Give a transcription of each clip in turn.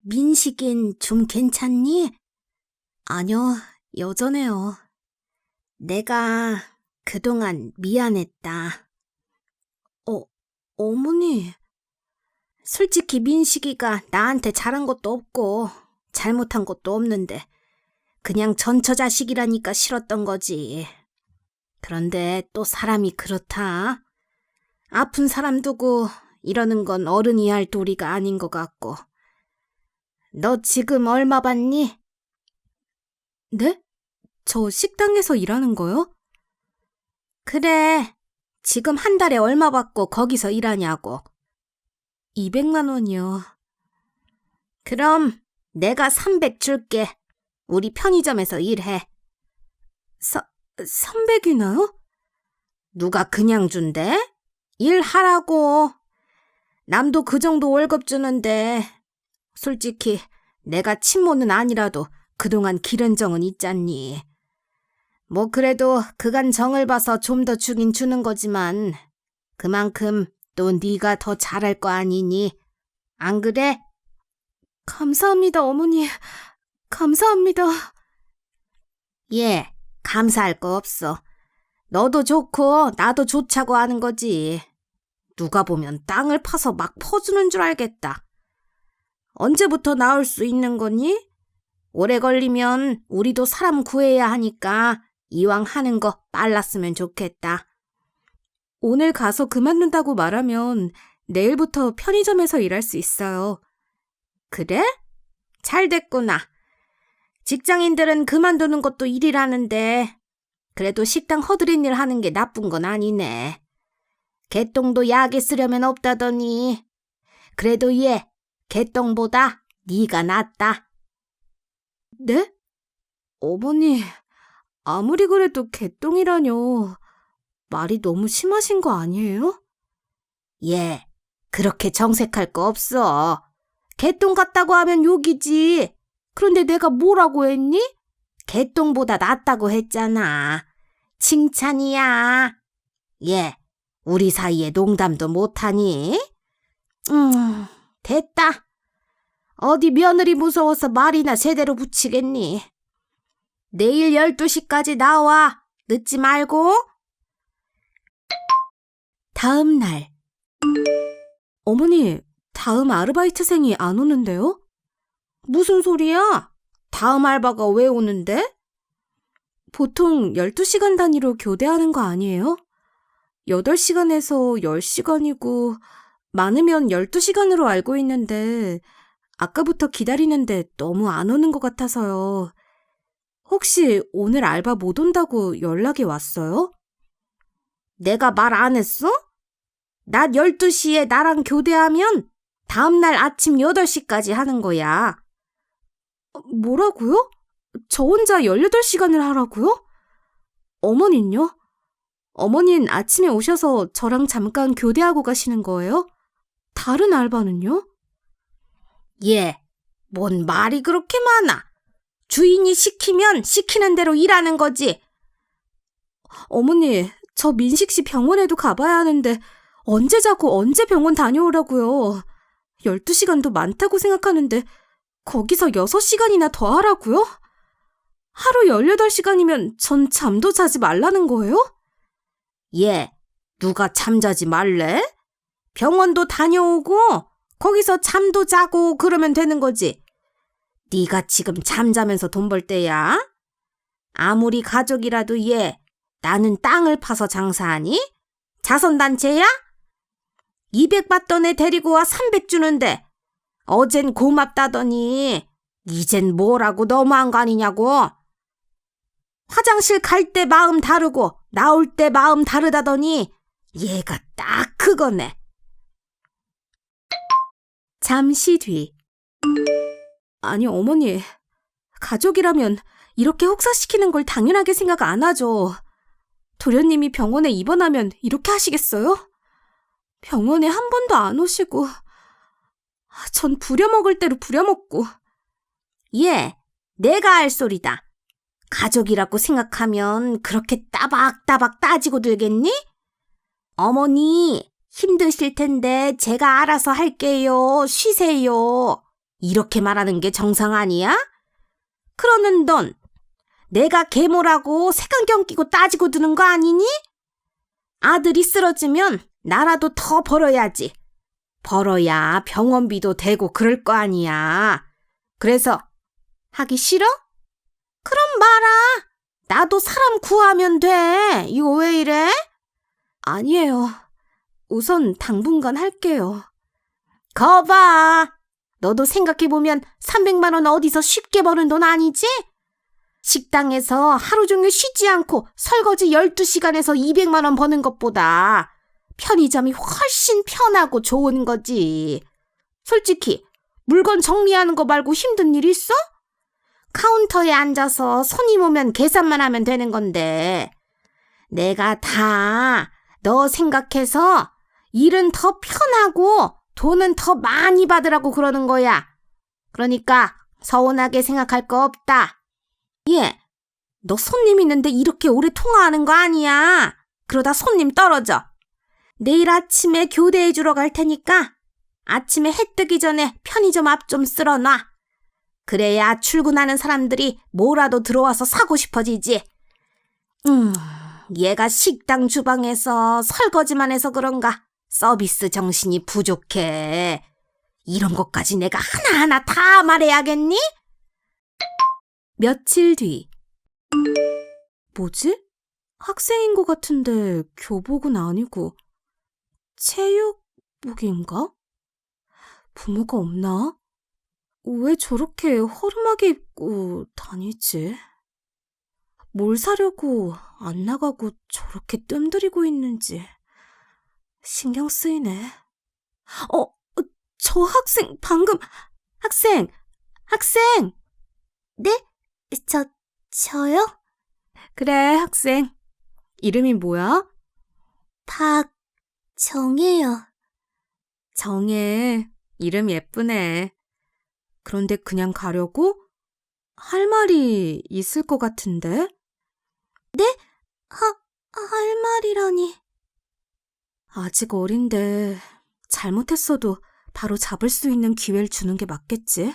민식인 좀 괜찮니? 아니요, 여전해요. 내가 그동안 미안했다. 어, 어머니. 솔직히 민식이가 나한테 잘한 것도 없고 잘못한 것도 없는데 그냥 전처자식이라니까 싫었던 거지. 그런데 또 사람이 그렇다. 아픈 사람 두고 이러는 건 어른이 할 도리가 아닌 것 같고. 너 지금 얼마 받니? 네? 저 식당에서 일하는 거요? 그래. 지금 한 달에 얼마 받고 거기서 일하냐고. 200만 원이요. 그럼 내가 300 줄게. 우리 편의점에서 일해. 사, 300이나요? 누가 그냥 준대? 일하라고. 남도 그 정도 월급 주는데 솔직히 내가 친모는 아니라도 그동안 기른 정은 있잖니. 뭐 그래도 그간 정을 봐서 좀 더 주긴 주는 거지만 그만큼 또 네가 더 잘할 거 아니니. 안 그래? 감사합니다, 어머니. 감사합니다. 예, 감사할 거 없어. 너도 좋고 나도 좋자고 하는 거지. 누가 보면 땅을 파서 막 퍼주는 줄 알겠다. 언제부터 나올 수 있는 거니? 오래 걸리면 우리도 사람 구해야 하니까 이왕 하는 거 빨랐으면 좋겠다. 오늘 가서 그만둔다고 말하면 내일부터 편의점에서 일할 수 있어요. 그래? 잘 됐구나. 직장인들은 그만두는 것도 일이라는데 그래도 식당 허드렛 일 하는 게 나쁜 건 아니네. 개똥도 약에 쓰려면 없다더니 그래도 얘 개똥보다 네가 낫다. 네? 어머니, 아무리 그래도 개똥이라뇨. 말이 너무 심하신 거 아니에요? 예, 그렇게 정색할 거 없어. 개똥 같다고 하면 욕이지. 그런데 내가 뭐라고 했니? 개똥보다 낫다고 했잖아. 칭찬이야. 예, 우리 사이에 농담도 못하니? 음, 됐다. 어디 며느리 무서워서 말이나 제대로 붙이겠니? 내일 12시까지 나와. 늦지 말고. 다음 날. 어머니, 다음 아르바이트생이 안 오는데요? 무슨 소리야? 다음 알바가 왜 오는데? 보통 12시간 단위로 교대하는 거 아니에요? 8시간에서 10시간이고, 많으면 12시간으로 알고 있는데, 아까부터 기다리는데 너무 안 오는 것 같아서요. 혹시 오늘 알바 못 온다고 연락이 왔어요? 내가 말 안 했어? 낮 12시에 나랑 교대하면 다음날 아침 8시까지 하는 거야. 뭐라고요? 저 혼자 18시간을 하라고요? 어머닌요? 어머닌 아침에 오셔서 저랑 잠깐 교대하고 가시는 거예요? 다른 알바는요? 예, 뭔 말이 그렇게 많아. 주인이 시키면 시키는 대로 일하는 거지. 어머니, 저 민식 씨 병원에도 가봐야 하는데 언제 자고 언제 병원 다녀오라고요. 12시간도 많다고 생각하는데 거기서 6시간이나 더 하라고요? 하루 18시간이면 전 잠도 자지 말라는 거예요? 예, 누가 잠자지 말래? 병원도 다녀오고 거기서 잠도 자고 그러면 되는 거지. 네가 지금 잠자면서 돈 벌 때야? 아무리 가족이라도 얘 나는 땅을 파서 장사하니? 자선단체야? 200 받던 애 데리고 와 300 주는데 어젠 고맙다더니 이젠 뭐라고 너무한 거 아니냐고. 화장실 갈 때 마음 다르고 나올 때 마음 다르다더니 얘가 딱 그거네. 잠시 뒤. 아니, 어머니. 가족이라면 이렇게 혹사시키는 걸 당연하게 생각 안 하죠. 도련님이 병원에 입원하면 이렇게 하시겠어요? 병원에 한 번도 안 오시고, 아, 전 부려먹을 대로 부려먹고. 예, 내가 할 소리다. 가족이라고 생각하면 그렇게 따박따박 따지고 들겠니? 어머니, 힘드실 텐데 제가 알아서 할게요. 쉬세요. 이렇게 말하는 게 정상 아니야? 그러는 넌 내가 계모라고 색안경 끼고 따지고 드는 거 아니니? 아들이 쓰러지면 나라도 더 벌어야지. 벌어야 병원비도 되고 그럴 거 아니야. 그래서 하기 싫어? 그럼 말아. 나도 사람 구하면 돼. 이거 왜 이래? 아니에요. 우선 당분간 할게요. 거봐. 너도 생각해보면 300만 원 어디서 쉽게 버는 돈 아니지? 식당에서 하루 종일 쉬지 않고 설거지 12시간에서 200만 원 버는 것보다 편의점이 훨씬 편하고 좋은 거지. 솔직히 물건 정리하는 거 말고 힘든 일 있어? 카운터에 앉아서 손님 오면 계산만 하면 되는 건데 내가 다 너 생각해서 일은 더 편하고 돈은 더 많이 받으라고 그러는 거야. 그러니까 서운하게 생각할 거 없다. 예, 너 손님 있는데 이렇게 오래 통화하는 거 아니야. 그러다 손님 떨어져. 내일 아침에 교대해 주러 갈 테니까 아침에 해 뜨기 전에 편의점 앞 좀 쓸어놔. 그래야 출근하는 사람들이 뭐라도 들어와서 사고 싶어지지. 음, 얘가 식당 주방에서 설거지만 해서 그런가 서비스 정신이 부족해. 이런 것까지 내가 하나하나 다 말해야겠니? 며칠 뒤. 뭐지? 학생인 것 같은데 교복은 아니고 체육복인가? 부모가 없나? 왜 저렇게 허름하게 입고 다니지? 뭘 사려고 안 나가고 저렇게 뜸들이고 있는지 신경 쓰이네. 어, 어, 저 학생 방금 학생 학생 네? 저 저요? 그래 학생 이름이 뭐야? 박정혜요. 정혜 이름 예쁘네. 그런데 그냥 가려고? 할 말이 있을 것 같은데? 네? 하, 할 말이라니. 아직 어린데 잘못했어도 바로 잡을 수 있는 기회를 주는 게 맞겠지?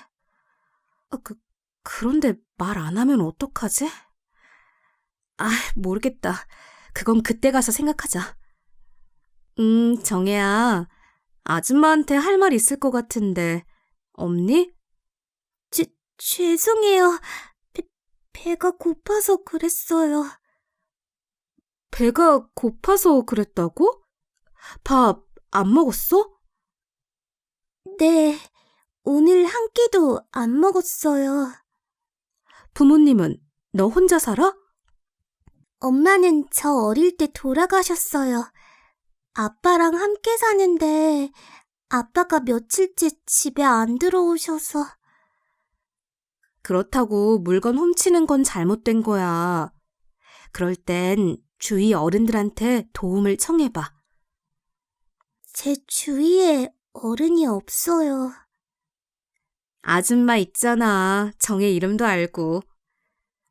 아, 그, 그런데 말 안 하면 어떡하지? 아, 모르겠다. 그건 그때 가서 생각하자. 음, 정혜야. 아줌마한테 할 말 있을 것 같은데, 없니? 제, 죄송해요. 배, 배가 고파서 그랬어요. 배가 고파서 그랬다고? 밥 안 먹었어? 네, 오늘 한 끼도 안 먹었어요. 부모님은 너 혼자 살아? 엄마는 저 어릴 때 돌아가셨어요. 아빠랑 함께 사는데 아빠가 며칠째 집에 안 들어오셔서. 그렇다고 물건 훔치는 건 잘못된 거야. 그럴 땐 주위 어른들한테 도움을 청해봐. 제 주위에 어른이 없어요. 아줌마 있잖아. 정의 이름도 알고.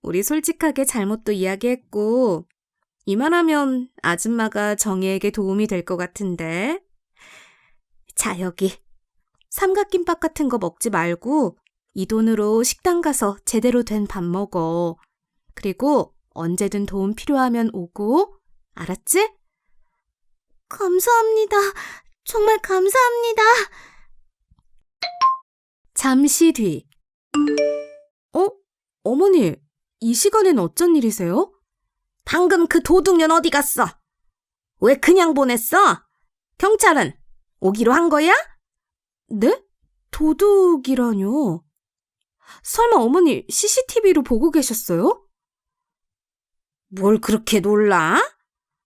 우리 솔직하게 잘못도 이야기했고, 이만하면 아줌마가 정혜에게 도움이 될 것 같은데. 자, 여기. 삼각김밥 같은 거 먹지 말고, 이 돈으로 식당 가서 제대로 된 밥 먹어. 그리고 언제든 도움 필요하면 오고, 알았지? 감사합니다. 정말 감사합니다. 잠시 뒤. 어? 어머니, 이 시간엔 어쩐 일이세요? 방금 그 도둑년 어디 갔어? 왜 그냥 보냈어? 경찰은 오기로 한 거야? 네? 도둑이라뇨? 설마 어머니 CCTV로 보고 계셨어요? 뭘 그렇게 놀라?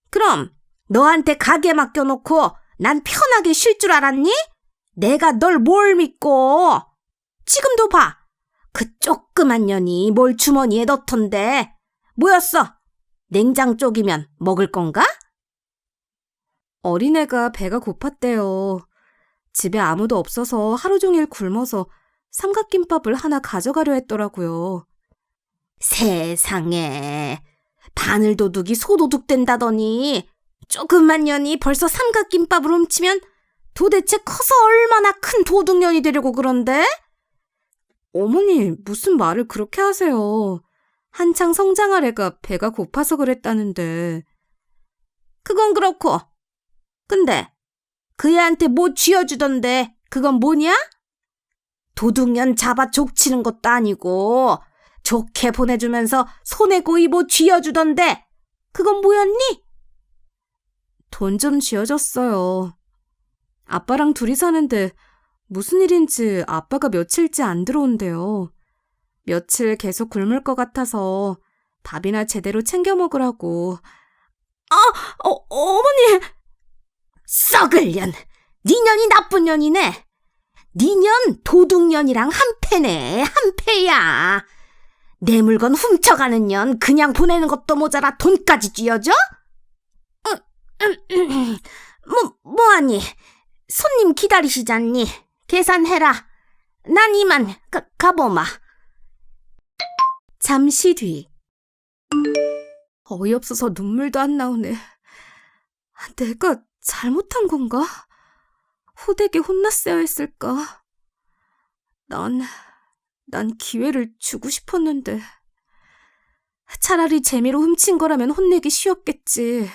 그럼 너한테 가게 맡겨놓고 난 편하게 쉴 줄 알았니? 내가 널 뭘 믿고? 지금도 봐. 그 조그만 년이 뭘 주머니에 넣던데. 뭐였어? 냉장 쪽이면 먹을 건가? 어린애가 배가 고팠대요. 집에 아무도 없어서 하루 종일 굶어서 삼각김밥을 하나 가져가려 했더라고요. 세상에. 바늘도둑이 소도둑 된다더니 조금만 년이 벌써 삼각김밥을 훔치면 도대체 커서 얼마나 큰 도둑년이 되려고 그런데? 어머니, 무슨 말을 그렇게 하세요. 한창 성장할 애가 배가 고파서 그랬다는데. 그건 그렇고. 근데 그 애한테 뭐 쥐어주던데 그건 뭐냐? 도둑년 잡아 족치는 것도 아니고 좋게 보내주면서 손에 고이 뭐 쥐어주던데 그건 뭐였니? 돈 좀 쥐어줬어요. 아빠랑 둘이 사는데 무슨 일인지 아빠가 며칠째 안 들어온대요. 며칠 계속 굶을 것 같아서 밥이나 제대로 챙겨 먹으라고. 아, 어, 어머니! 썩을 년! 니 년이 나쁜 년이네! 니년 도둑년이랑 한패네, 한패야! 내 물건 훔쳐가는 년 그냥 보내는 것도 모자라 돈까지 쥐어줘? 뭐, 뭐하니? 손님 기다리시잖니? 계산해라. 난 이만 가, 가보마. 잠시 뒤. 어이없어서 눈물도 안 나오네. 내가 잘못한 건가? 호되게 혼났어야 했을까? 난, 난 기회를 주고 싶었는데. 차라리 재미로 훔친 거라면 혼내기 쉬웠겠지.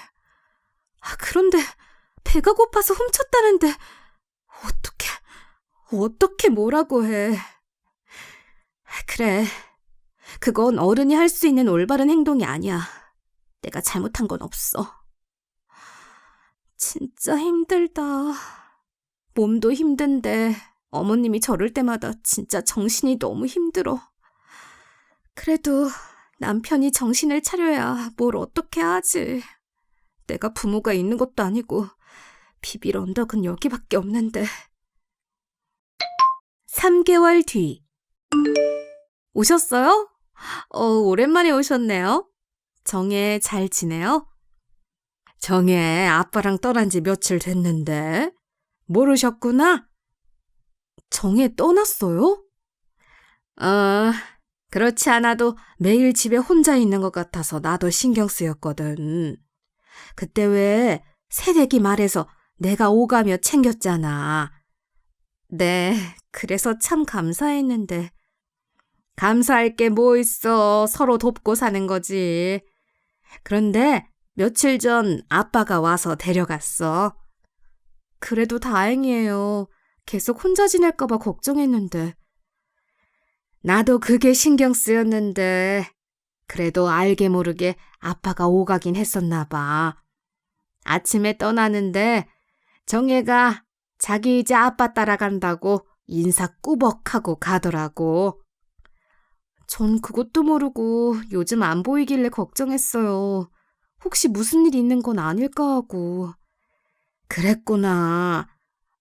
아, 그런데 배가 고파서 훔쳤다는데 어떻게 어떻게 뭐라고 해. 그래. 그건 어른이 할 수 있는 올바른 행동이 아니야. 내가 잘못한 건 없어. 진짜 힘들다. 몸도 힘든데 어머님이 저럴 때마다 진짜 정신이 너무 힘들어. 그래도 남편이 정신을 차려야 뭘 어떻게 하지. 내가 부모가 있는 것도 아니고 비빌 언덕은 여기밖에 없는데. 3개월 뒤. 오셨어요? 어, 오랜만에 오셨네요. 정혜 잘 지내요? 정혜 아빠랑 떠난 지 며칠 됐는데. 모르셨구나? 정혜 떠났어요? 어, 그렇지 않아도 매일 집에 혼자 있는 것 같아서 나도 신경 쓰였거든. 그때 왜 새내기 말해서 내가 오가며 챙겼잖아. 네, 그래서 참 감사했는데. 감사할 게 뭐 있어. 서로 돕고 사는 거지. 그런데 며칠 전 아빠가 와서 데려갔어. 그래도 다행이에요. 계속 혼자 지낼까봐 걱정했는데. 나도 그게 신경 쓰였는데. 그래도 알게 모르게 아빠가 오가긴 했었나 봐. 아침에 떠나는데 정혜가 자기 이제 아빠 따라간다고 인사 꾸벅하고 가더라고. 전 그것도 모르고 요즘 안 보이길래 걱정했어요. 혹시 무슨 일 있는 건 아닐까 하고. 그랬구나.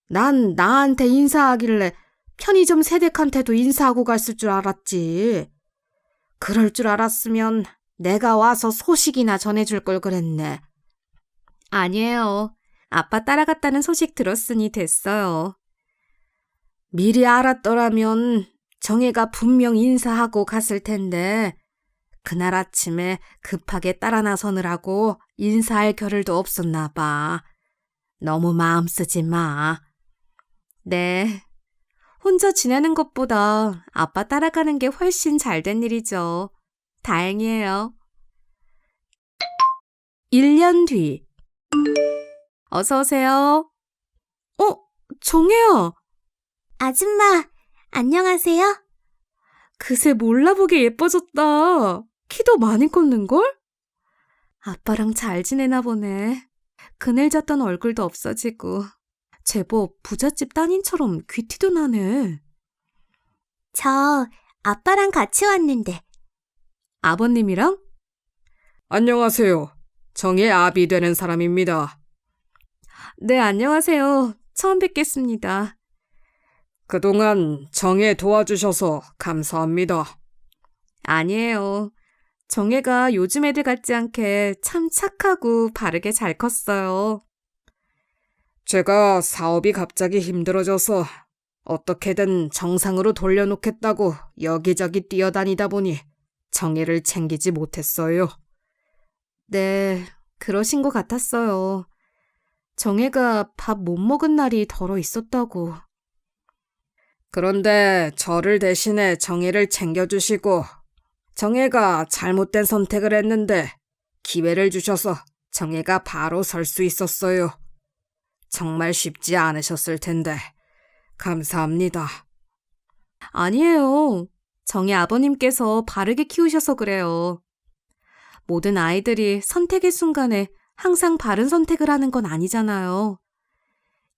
난 나한테 인사하길래 편의점 세댁한테도 인사하고 갔을 줄 알았지. 그럴 줄 알았으면 내가 와서 소식이나 전해줄 걸 그랬네. 아니에요. 아빠 따라갔다는 소식 들었으니 됐어요. 미리 알았더라면 정혜가 분명 인사하고 갔을 텐데, 그날 아침에 급하게 따라 나서느라고 인사할 겨를도 없었나 봐. 너무 마음 쓰지 마. 네. 혼자 지내는 것보다 아빠 따라가는 게 훨씬 잘 된 일이죠. 다행이에요. 1년 뒤. 어서오세요. 어, 정혜야. 아줌마, 안녕하세요. 그새 몰라보게 예뻐졌다. 키도 많이 컸는걸? 아빠랑 잘 지내나 보네. 그늘 졌던 얼굴도 없어지고. 제법 부잣집 따님처럼 귀티도 나네. 저 아빠랑 같이 왔는데. 아버님이랑? 안녕하세요. 정의 아비 되는 사람입니다. 네, 안녕하세요. 처음 뵙겠습니다. 그동안 정혜 도와주셔서 감사합니다. 아니에요. 정혜가 요즘 애들 같지 않게 참 착하고 바르게 잘 컸어요. 제가 사업이 갑자기 힘들어져서 어떻게든 정상으로 돌려놓겠다고 여기저기 뛰어다니다 보니 정혜를 챙기지 못했어요. 네, 그러신 것 같았어요. 정혜가 밥 못 먹은 날이 덜어 있었다고. 그런데 저를 대신해 정혜를 챙겨주시고 정혜가 잘못된 선택을 했는데 기회를 주셔서 정혜가 바로 설 수 있었어요. 정말 쉽지 않으셨을 텐데 감사합니다. 아니에요. 정혜 아버님께서 바르게 키우셔서 그래요. 모든 아이들이 선택의 순간에 항상 바른 선택을 하는 건 아니잖아요.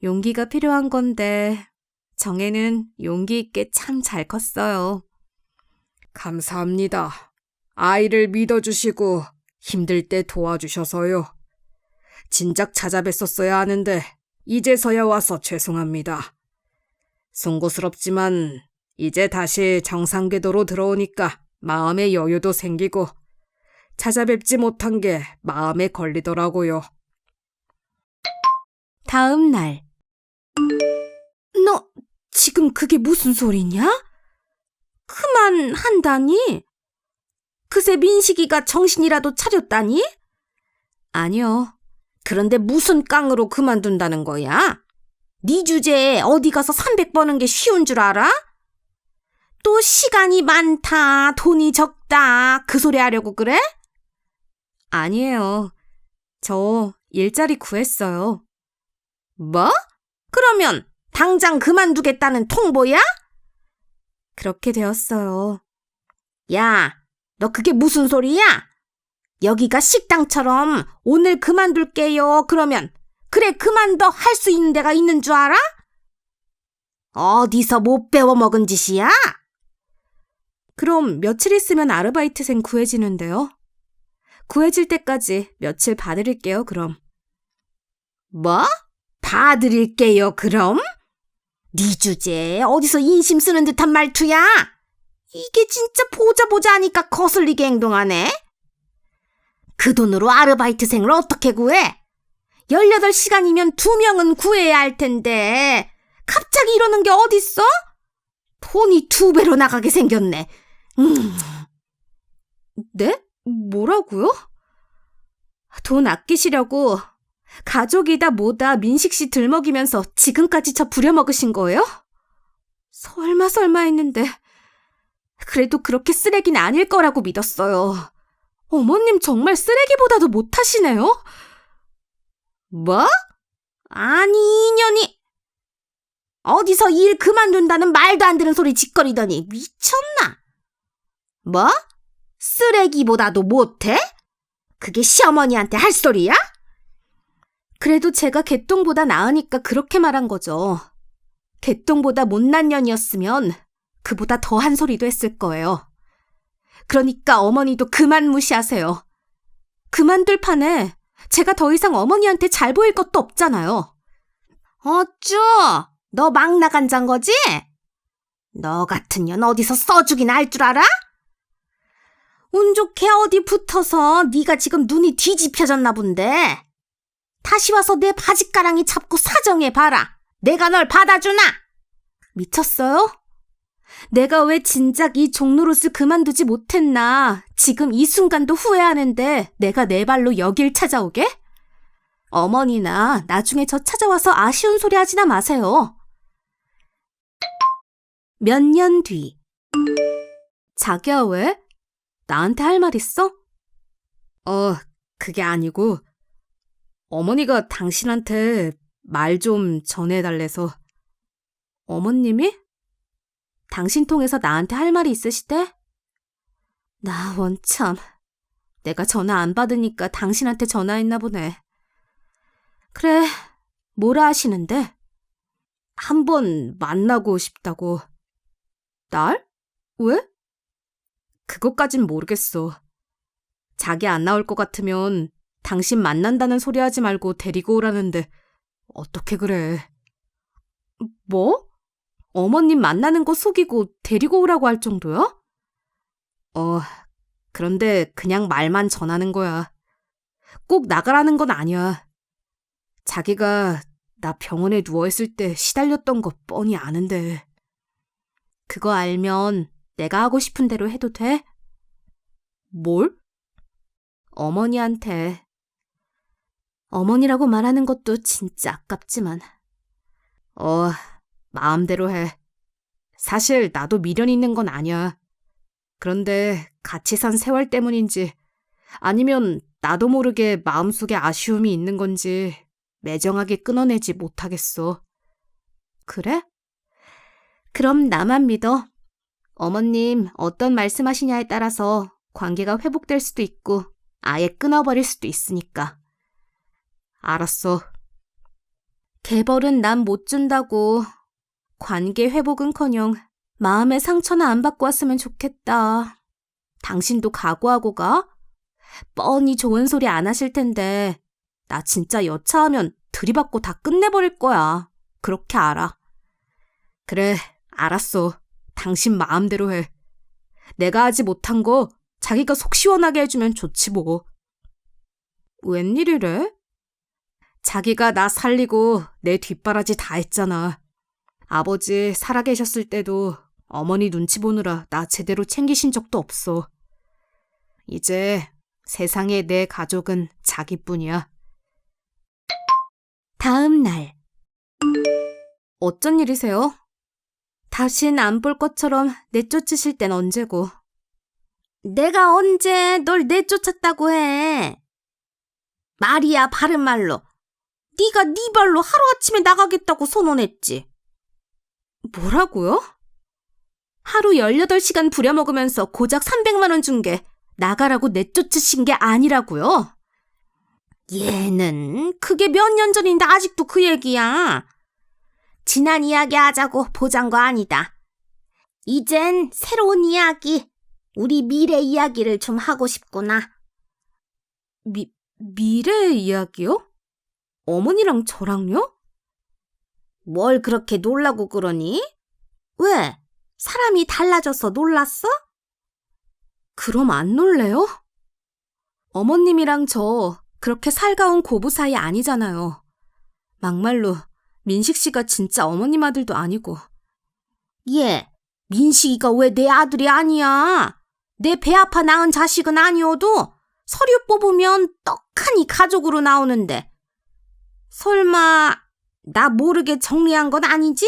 용기가 필요한 건데, 정혜는 용기 있게 참 잘 컸어요. 감사합니다. 아이를 믿어주시고 힘들 때 도와주셔서요. 진작 찾아뵀었어야 하는데 이제서야 와서 죄송합니다. 송구스럽지만 이제 다시 정상 궤도로 들어오니까 마음의 여유도 생기고 찾아뵙지 못한 게 마음에 걸리더라고요. 다음 날. 너, 지금 그게 무슨 소리냐? 그만 한다니? 그새 민식이가 정신이라도 차렸다니? 아니요. 그런데 무슨 깡으로 그만둔다는 거야? 네 주제에 어디 가서 300 버는 게 쉬운 줄 알아? 또 시간이 많다, 돈이 적다, 그 소리 하려고 그래? 아니에요. 저 일자리 구했어요. 뭐? 그러면 당장 그만두겠다는 통보야? 그렇게 되었어요. 야, 너 그게 무슨 소리야? 여기가 식당처럼 오늘 그만둘게요. 그러면 그래 그만둬 할 수 있는 데가 있는 줄 알아? 어디서 못 배워 먹은 짓이야? 그럼 며칠 있으면 아르바이트생 구해지는데요. 구해질 때까지 며칠 봐드릴게요, 그럼. 뭐? 봐드릴게요, 그럼? 네 주제에 어디서 인심 쓰는 듯한 말투야? 이게 진짜 보자 보자 하니까 거슬리게 행동하네? 그 돈으로 아르바이트생을 어떻게 구해? 18시간이면 두 명은 구해야 할 텐데, 갑자기 이러는 게 어딨어? 돈이 두 배로 나가게 생겼네. 음. 네? 뭐라고요? 돈 아끼시려고 가족이다 뭐다 민식 씨 들먹이면서 지금까지 저 부려먹으신 거예요? 설마 설마 했는데 그래도 그렇게 쓰레기는 아닐 거라고 믿었어요. 어머님 정말 쓰레기보다도 못하시네요? 뭐? 아니 인연이 어디서 일 그만둔다는 말도 안 되는 소리 짓거리더니 미쳤나? 뭐? 쓰레기보다도 못해? 그게 시어머니한테 할 소리야? 그래도 제가 개똥보다 나으니까 그렇게 말한 거죠. 개똥보다 못난 년이었으면 그보다 더한 소리도 했을 거예요. 그러니까 어머니도 그만 무시하세요. 그만둘 판에 제가 더 이상 어머니한테 잘 보일 것도 없잖아요. 어쭈, 너 막 나간 잔 거지? 너 같은 년 어디서 써주긴 할 줄 알아? 운 좋게 어디 붙어서 네가 지금 눈이 뒤집혀졌나 본데. 다시 와서 내 바지가랑이 잡고 사정해 봐라. 내가 널 받아주나? 미쳤어요? 내가 왜 진작 이 종로릇을 그만두지 못했나? 지금 이 순간도 후회하는데 내가 내 발로 여길 찾아오게? 어머니나 나중에 저 찾아와서 아쉬운 소리 하지나 마세요. 몇 년 뒤. 자기야 왜? 나한테 할 말 있어? 어, 그게 아니고 어머니가 당신한테 말 좀 전해달래서. 어머님이? 당신 통해서 나한테 할 말이 있으시대? 나 원참. 내가 전화 안 받으니까 당신한테 전화했나 보네. 그래, 뭐라 하시는데? 한 번 만나고 싶다고. 날? 왜? 그것까진 모르겠어. 자기 안 나올 것 같으면 당신 만난다는 소리 하지 말고 데리고 오라는데 어떻게 그래? 뭐? 어머님 만나는 거 속이고 데리고 오라고 할 정도야? 어, 그런데 그냥 말만 전하는 거야. 꼭 나가라는 건 아니야. 자기가 나 병원에 누워있을 때 시달렸던 거 뻔히 아는데. 그거 알면 내가 하고 싶은 대로 해도 돼? 뭘? 어머니한테 어머니라고 말하는 것도 진짜 아깝지만. 어, 마음대로 해. 사실 나도 미련 있는 건 아니야. 그런데 같이 산 세월 때문인지 아니면 나도 모르게 마음속에 아쉬움이 있는 건지 매정하게 끊어내지 못하겠어. 그래? 그럼 나만 믿어. 어머님 어떤 말씀하시냐에 따라서 관계가 회복될 수도 있고 아예 끊어버릴 수도 있으니까. 알았어. 개벌은 난 못 준다고. 관계 회복은커녕 마음의 상처나 안 받고 왔으면 좋겠다. 당신도 각오하고 가? 뻔히 좋은 소리 안 하실 텐데 나 진짜 여차하면 들이받고 다 끝내버릴 거야. 그렇게 알아. 그래, 알았어. 당신 마음대로 해. 내가 하지 못한 거 자기가 속 시원하게 해주면 좋지 뭐. 웬일이래? 자기가 나 살리고 내 뒷바라지 다 했잖아. 아버지 살아계셨을 때도 어머니 눈치 보느라 나 제대로 챙기신 적도 없어. 이제 세상에 내 가족은 자기뿐이야. 다음 날. 어쩐 일이세요? 다신 안 볼 것처럼 내쫓으실 땐 언제고. 내가 언제 널 내쫓았다고 해. 말이야 바른 말로. 네가 네 발로 하루아침에 나가겠다고 선언했지. 뭐라고요? 하루 18시간 부려먹으면서 고작 300만 원 준 게 나가라고 내쫓으신 게 아니라고요? 얘는 그게 몇 년 전인데 아직도 그 얘기야. 지난 이야기 하자고 거 아니다. 이젠 새로운 이야기, 우리 미래 이야기를 좀 하고 싶구나. 미, 미래 이야기요? 어머니랑 저랑요? 뭘 그렇게 놀라고 그러니? 왜? 사람이 달라져서 놀랐어? 그럼 안 놀래요? 어머님이랑 저 그렇게 살가운 고부 사이 아니잖아요. 막말로 민식 씨가 진짜 어머님 아들도 아니고. 예, 민식이가 왜 내 아들이 아니야? 내 배 아파 낳은 자식은 아니어도 서류 뽑으면 떡하니 가족으로 나오는데. 설마 나 모르게 정리한 건 아니지?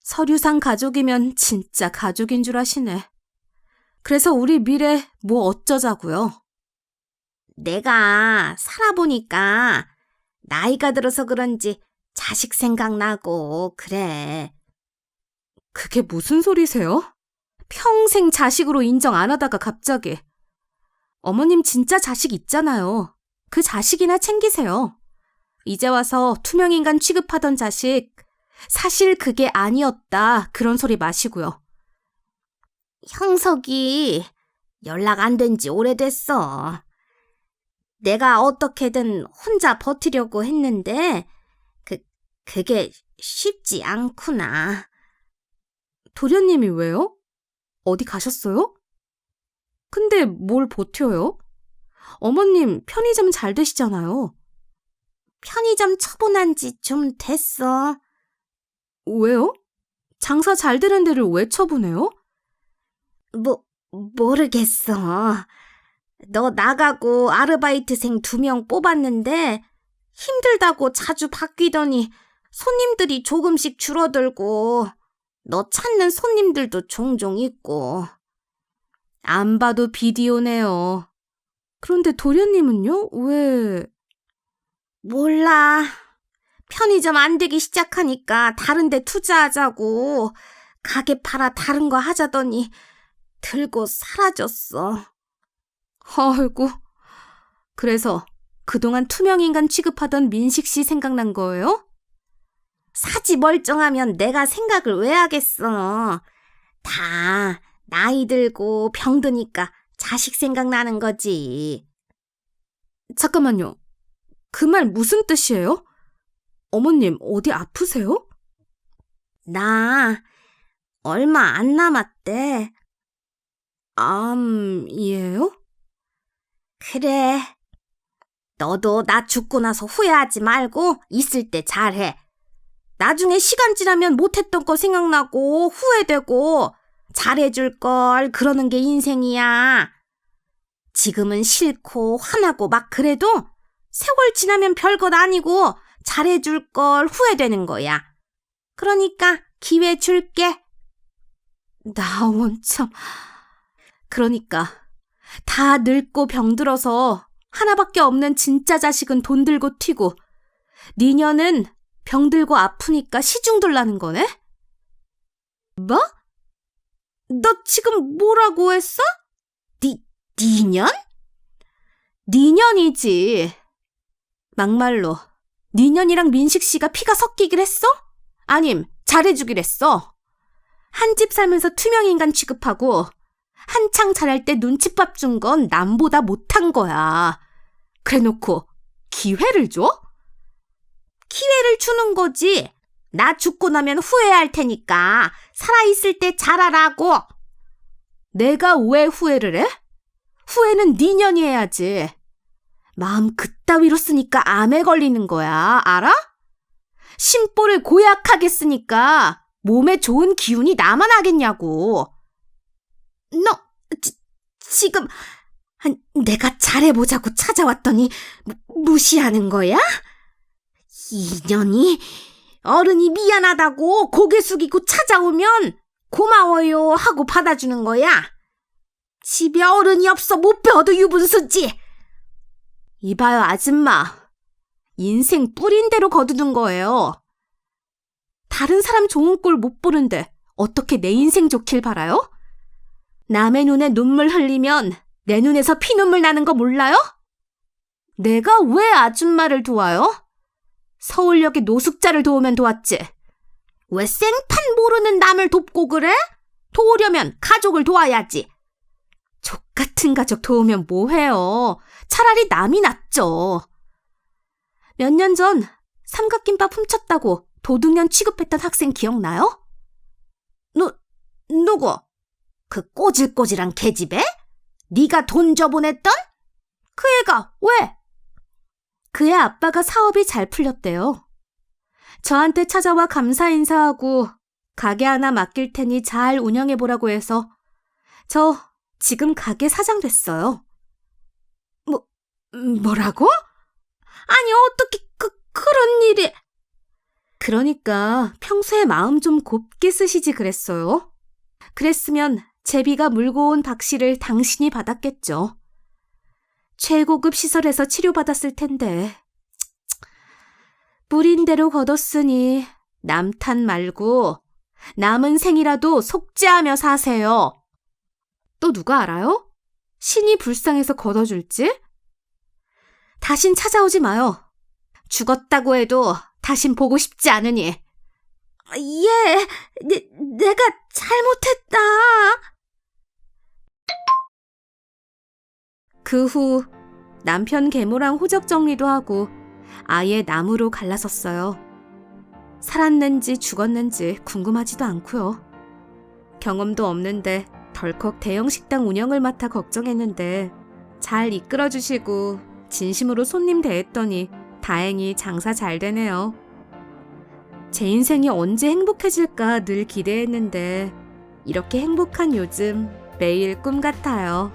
서류상 가족이면 진짜 가족인 줄 아시네. 그래서 우리 미래 뭐 어쩌자고요? 내가 살아보니까 나이가 들어서 그런지 자식 생각나고 그래. 그게 무슨 소리세요? 평생 자식으로 인정 안 하다가 갑자기. 어머님 진짜 자식 있잖아요. 그 자식이나 챙기세요. 이제 와서 투명인간 취급하던 자식, 사실 그게 아니었다. 그런 소리 마시고요. 형석이 연락 안 된 지 오래됐어. 내가 어떻게든 혼자 버티려고 했는데, 그, 그게 쉽지 않구나. 도련님이 왜요? 어디 가셨어요? 근데 뭘 버텨요? 어머님 편의점 잘 되시잖아요. 편의점 처분한 지 좀 됐어. 왜요? 장사 잘 되는 데를 왜 처분해요? 뭐, 모르겠어. 너 나가고 아르바이트생 두 명 뽑았는데 힘들다고 자주 바뀌더니 손님들이 조금씩 줄어들고 너 찾는 손님들도 종종 있고. 안 봐도 비디오네요. 그런데 도련님은요? 왜? 몰라. 편의점 안 되기 시작하니까 다른 데 투자하자고 가게 팔아 다른 거 하자더니 들고 사라졌어. 아이고. 그래서 그동안 투명인간 취급하던 민식 씨 생각난 거예요? 사지 멀쩡하면 내가 생각을 왜 하겠어. 다 나이 들고 병드니까 자식 생각나는 거지. 잠깐만요. 그 말 무슨 뜻이에요? 어머님, 어디 아프세요? 나 얼마 안 남았대. 암이에요? 그래. 너도 나 죽고 나서 후회하지 말고 있을 때 잘해. 나중에 시간 지나면 못했던 거 생각나고 후회되고 잘해줄 걸 그러는 게 인생이야. 지금은 싫고 화나고 막 그래도 세월 지나면 별것 아니고 잘해줄 걸 후회되는 거야. 그러니까 기회 줄게. 나 원참. 그러니까 다 늙고 병들어서 하나밖에 없는 진짜 자식은 돈 들고 튀고 니녀는 병들고 아프니까 시중 들라는 거네? 뭐? 너 지금 뭐라고 했어? 니, 니년? 니년이지. 막말로 니년이랑 민식 씨가 피가 섞이길 했어? 아님 잘해주길 했어. 한 집 살면서 투명인간 취급하고 한창 잘할 때 눈칫밥 준 건 남보다 못한 거야. 그래놓고 기회를 줘? 기회를 주는 거지. 나 죽고 나면 후회할 테니까 살아있을 때 잘하라고. 내가 왜 후회를 해? 후회는 니년이 해야지. 마음 그따위로 쓰니까 암에 걸리는 거야. 알아? 심보를 고약하게 쓰니까 몸에 좋은 기운이 나만 하겠냐고. 너 지, 지금 아, 내가 잘해보자고 찾아왔더니 무, 무시하는 거야? 이년이 어른이 미안하다고 고개 숙이고 찾아오면 고마워요 하고 받아주는 거야. 집에 어른이 없어 못 배워도 유분수지. 이봐요 아줌마. 인생 뿌린 대로 거두는 거예요. 다른 사람 좋은 꼴 못 보는데 어떻게 내 인생 좋길 바라요? 남의 눈에 눈물 흘리면 내 눈에서 피눈물 나는 거 몰라요? 내가 왜 아줌마를 도와요? 서울역에 노숙자를 도우면 도왔지. 왜 생판 모르는 남을 돕고 그래? 도우려면 가족을 도와야지. 족 같은 가족 도우면 뭐해요? 차라리 남이 낫죠. 몇 년 전 삼각김밥 훔쳤다고 도둑년 취급했던 학생 기억나요? 누, 누구? 그 꼬질꼬질한 계집애? 네가 돈 줘보냈던? 그 애가 왜? 그의 아빠가 사업이 잘 풀렸대요. 저한테 찾아와 감사 인사하고 가게 하나 맡길 테니 잘 운영해 보라고 해서 저 지금 가게 사장 됐어요. 뭐, 뭐라고? 아니, 어떻게 그, 그런 일이. 그러니까 평소에 마음 좀 곱게 쓰시지 그랬어요. 그랬으면 제비가 물고 온 박씨를 당신이 받았겠죠. 최고급 시설에서 치료받았을 텐데. 뿌린 대로 걷었으니 남탄 말고 남은 생이라도 속죄하며 사세요. 또 누가 알아요? 신이 불쌍해서 걷어줄지? 다신 찾아오지 마요. 죽었다고 해도 다신 보고 싶지 않으니. 예, 내, 내가 잘못했다. 그 후 남편 계모랑 호적 정리도 하고 아예 남으로 갈라섰어요. 살았는지 죽었는지 궁금하지도 않고요. 경험도 없는데 덜컥 대형 식당 운영을 맡아 걱정했는데 잘 이끌어 주시고 진심으로 손님 대했더니 다행히 장사 잘 되네요. 제 인생이 언제 행복해질까 늘 기대했는데 이렇게 행복한 요즘 매일 꿈 같아요.